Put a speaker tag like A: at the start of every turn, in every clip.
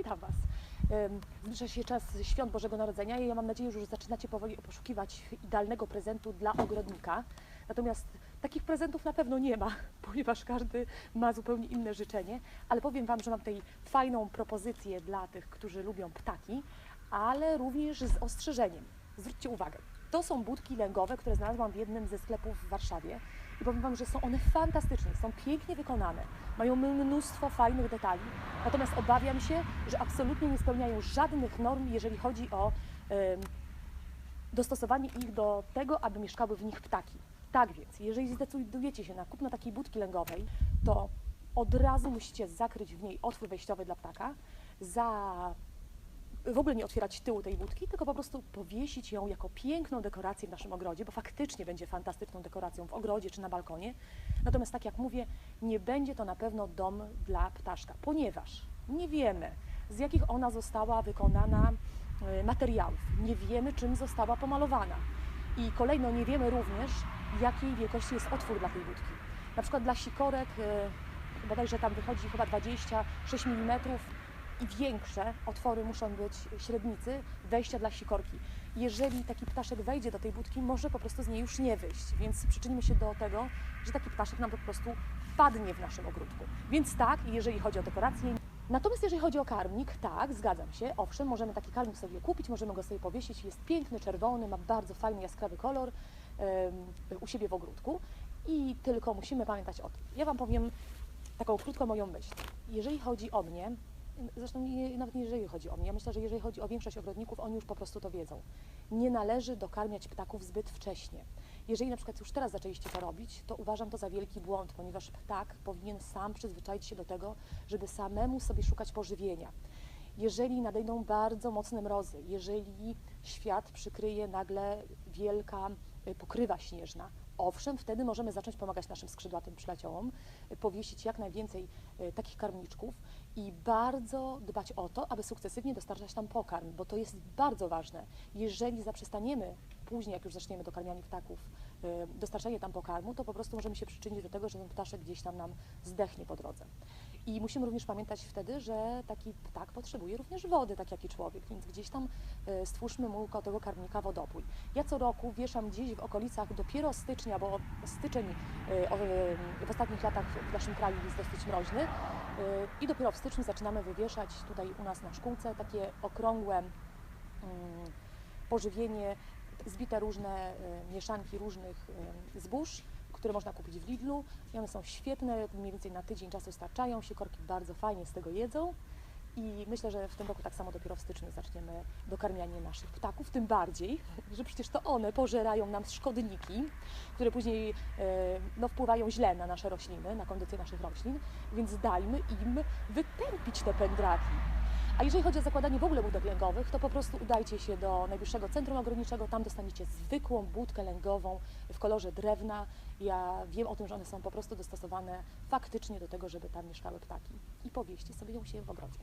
A: Witam Was. Zbliża się czas świąt Bożego Narodzenia i ja mam nadzieję, że już zaczynacie powoli poszukiwać idealnego prezentu dla ogrodnika. Natomiast takich prezentów na pewno nie ma, ponieważ każdy ma zupełnie inne życzenie. Ale powiem Wam, że mam tutaj fajną propozycję dla tych, którzy lubią ptaki, ale również z ostrzeżeniem. Zwróćcie uwagę, to są budki lęgowe, które znalazłam w jednym ze sklepów w Warszawie. I powiem Wam, że są one fantastyczne, są pięknie wykonane, mają mnóstwo fajnych detali. Natomiast obawiam się, że absolutnie nie spełniają żadnych norm, jeżeli chodzi o dostosowanie ich do tego, aby mieszkały w nich ptaki. Tak więc, jeżeli zdecydujecie się na kupno takiej budki lęgowej, to od razu musicie zakryć w niej otwór wejściowy dla ptaka, za w ogóle nie otwierać tyłu tej budki, tylko po prostu powiesić ją jako piękną dekorację w naszym ogrodzie, bo faktycznie będzie fantastyczną dekoracją w ogrodzie czy na balkonie. Natomiast tak jak mówię, nie będzie to na pewno dom dla ptaszka, ponieważ nie wiemy, z jakich ona została wykonana e, materiałów, nie wiemy, czym została pomalowana. I kolejno nie wiemy również, jakiej wielkości jest otwór dla tej budki. Na przykład dla sikorek, e, bodajże tam wychodzi chyba 26 mm i większe otwory muszą być średnicy wejścia dla sikorki. Jeżeli taki ptaszek wejdzie do tej budki, może po prostu z niej już nie wyjść, więc przyczynimy się do tego, że taki ptaszek nam po prostu padnie w naszym ogródku. Więc tak, jeżeli chodzi o dekorację. Natomiast jeżeli chodzi o karmnik, tak, zgadzam się, owszem, możemy taki karmnik sobie kupić, możemy go sobie powiesić, jest piękny, czerwony, ma bardzo fajny, jaskrawy kolor em, u siebie w ogródku i tylko musimy pamiętać o tym. Ja Wam powiem taką krótką moją myśl. Jeżeli chodzi o mnie, Zresztą nie, nawet nie jeżeli chodzi o mnie. Ja myślę, że jeżeli chodzi o większość ogrodników, oni już po prostu to wiedzą. Nie należy dokarmiać ptaków zbyt wcześnie. Jeżeli na przykład już teraz zaczęliście to robić, to uważam to za wielki błąd, ponieważ ptak powinien sam przyzwyczaić się do tego, żeby samemu sobie szukać pożywienia. Jeżeli nadejdą bardzo mocne mrozy, jeżeli świat przykryje nagle wielka y, pokrywa śnieżna, owszem, wtedy możemy zacząć pomagać naszym skrzydłatym przyjaciołom, y, powiesić jak najwięcej y, takich karmniczków i bardzo dbać o to, aby sukcesywnie dostarczać tam pokarm, bo to jest bardzo ważne. Jeżeli zaprzestaniemy później, jak już zaczniemy dokarmianie ptaków, y, dostarczanie tam pokarmu, to po prostu możemy się przyczynić do tego, że ten ptaszek gdzieś tam nam zdechnie po drodze. I musimy również pamiętać wtedy, że taki ptak potrzebuje również wody, tak jak i człowiek, więc gdzieś tam y, stwórzmy mu koło tego karmnika wodopój. Ja co roku wieszam gdzieś w okolicach dopiero stycznia, bo styczeń o- y, w ostatnich latach w naszym kraju jest dosyć mroźny. I dopiero w styczniu zaczynamy wywieszać tutaj u nas na szkółce takie okrągłe mm, pożywienie, zbite różne mieszanki różnych zbóż, które można kupić w Lidlu i one są świetne, mniej więcej na tydzień czasu starczają się, korki bardzo fajnie z tego jedzą i myślę, że w tym roku tak samo dopiero w styczniu zaczniemy dokarmianie naszych ptaków, tym bardziej, że przecież to one pożerają nam szkodniki, które później e, no, wpływają źle na nasze rośliny, na kondycję naszych roślin, więc dajmy im wytępić te pędraki. A jeżeli chodzi o zakładanie w ogóle budek lęgowych, to po prostu udajcie się do najbliższego centrum ogrodniczego, tam dostaniecie zwykłą budkę lęgową w kolorze drewna. Ja wiem o tym, że one są po prostu dostosowane faktycznie do tego, żeby tam mieszkały ptaki. I powieście sobie ją się w ogrodzie.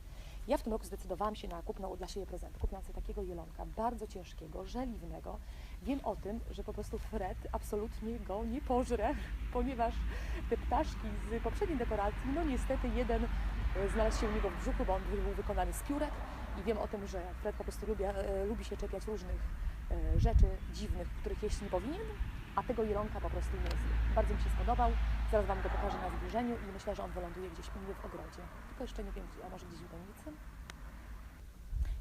A: Ja w tym roku zdecydowałam się na kupno dla siebie prezentu. Kupiłam sobie takiego jelonka, bardzo ciężkiego, żeliwnego. Wiem o tym, że po prostu Fred absolutnie go nie pożre, ponieważ te ptaszki z poprzedniej dekoracji, no niestety jeden znalazł się u niego w brzuchu, bo on był wykonany z piórek i wiem o tym, że Fred po prostu lubi, e, lubi się czepiać różnych e, rzeczy dziwnych, których jeść nie powinien, a tego jelonka po prostu nie zje. Bardzo mi się spodobał, zaraz Wam go pokażę na zbliżeniu i myślę, że on wyląduje gdzieś u mnie w ogrodzie. Tylko jeszcze nie wiem gdzie, a może gdzieś w donicy?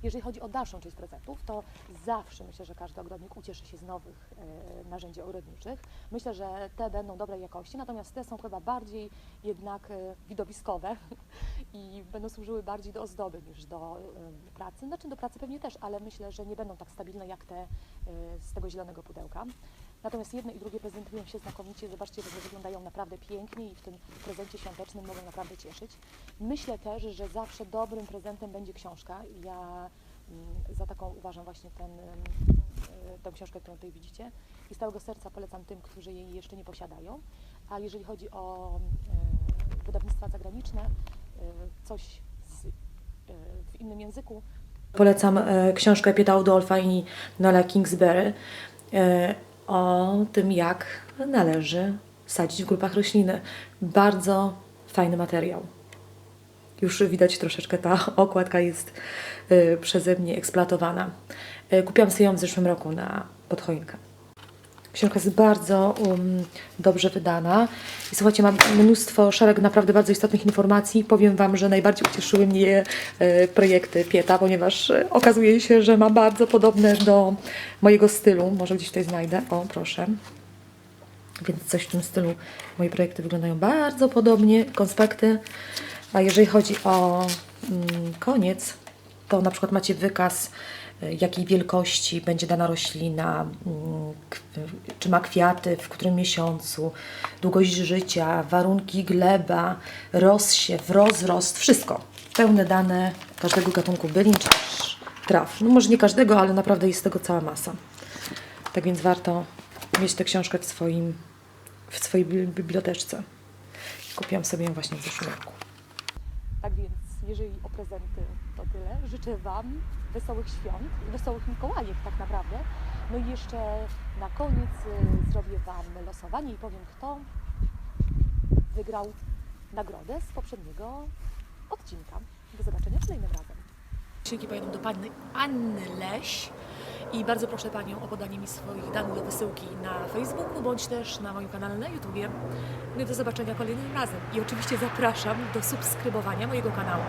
A: Jeżeli chodzi o dalszą część prezentów, to zawsze myślę, że każdy ogrodnik ucieszy się z nowych e, narzędzi ogrodniczych. Myślę, że te będą dobrej jakości, natomiast te są chyba bardziej jednak e, widowiskowe i będą służyły bardziej do ozdoby niż do e, pracy. Znaczy do pracy pewnie też, ale myślę, że nie będą tak stabilne jak te z tego zielonego pudełka. Natomiast jedno i drugie prezentują się znakomicie. Zobaczcie, że wyglądają naprawdę pięknie i w tym prezencie świątecznym mogą naprawdę cieszyć. Myślę też, że zawsze dobrym prezentem będzie książka. Ja mm, za taką uważam właśnie ten, y, tę książkę, którą tutaj widzicie. I z całego serca polecam tym, którzy jej jeszcze nie posiadają. A jeżeli chodzi o y, wydawnictwa zagraniczne, y, coś z, w innym języku,
B: Polecam e, książkę Pieta Udolfa i Nola Kingsbury e, o tym, jak należy sadzić w grupach rośliny. Bardzo fajny materiał. już widać troszeczkę ta okładka jest y, przeze mnie eksploatowana. Y, kupiłam sobie ją w zeszłym roku na podchoinkę. Książka jest bardzo um, dobrze wydana. I słuchajcie, mam mnóstwo, szereg naprawdę bardzo istotnych informacji. Powiem Wam, że najbardziej ucieszyły mnie e, projekty Pieta, ponieważ e, okazuje się, że ma bardzo podobne do mojego stylu. Może gdzieś tutaj znajdę. O, proszę. Więc coś w tym stylu. Moje projekty wyglądają bardzo podobnie, konspekty. A jeżeli chodzi o mm, koniec, to na przykład macie wykaz, jakiej wielkości będzie dana roślina, mm, czy ma kwiaty, w którym miesiącu, długość życia, warunki gleba, rozsiew, rozrost, wszystko. Pełne dane każdego gatunku bylin czy też traw. No może nie każdego, ale naprawdę jest tego cała masa. Tak więc warto mieć tę książkę w, swoim, w swojej bi- biblioteczce. Kupiłam sobie ją właśnie w zeszłym roku.
A: Jeżeli o prezenty to tyle, życzę Wam wesołych świąt, wesołych Mikołajek tak naprawdę. No i jeszcze na koniec y, zrobię Wam losowanie i powiem, kto wygrał nagrodę z poprzedniego odcinka. Do zobaczenia kolejnym razem. Dzięki pojadą do Pani Anny Leś i bardzo proszę Panią o podanie mi swoich danych do wysyłki na Facebooku bądź też na moim kanale na YouTubie. No i do zobaczenia kolejnym razem. I oczywiście zapraszam do subskrybowania mojego kanału.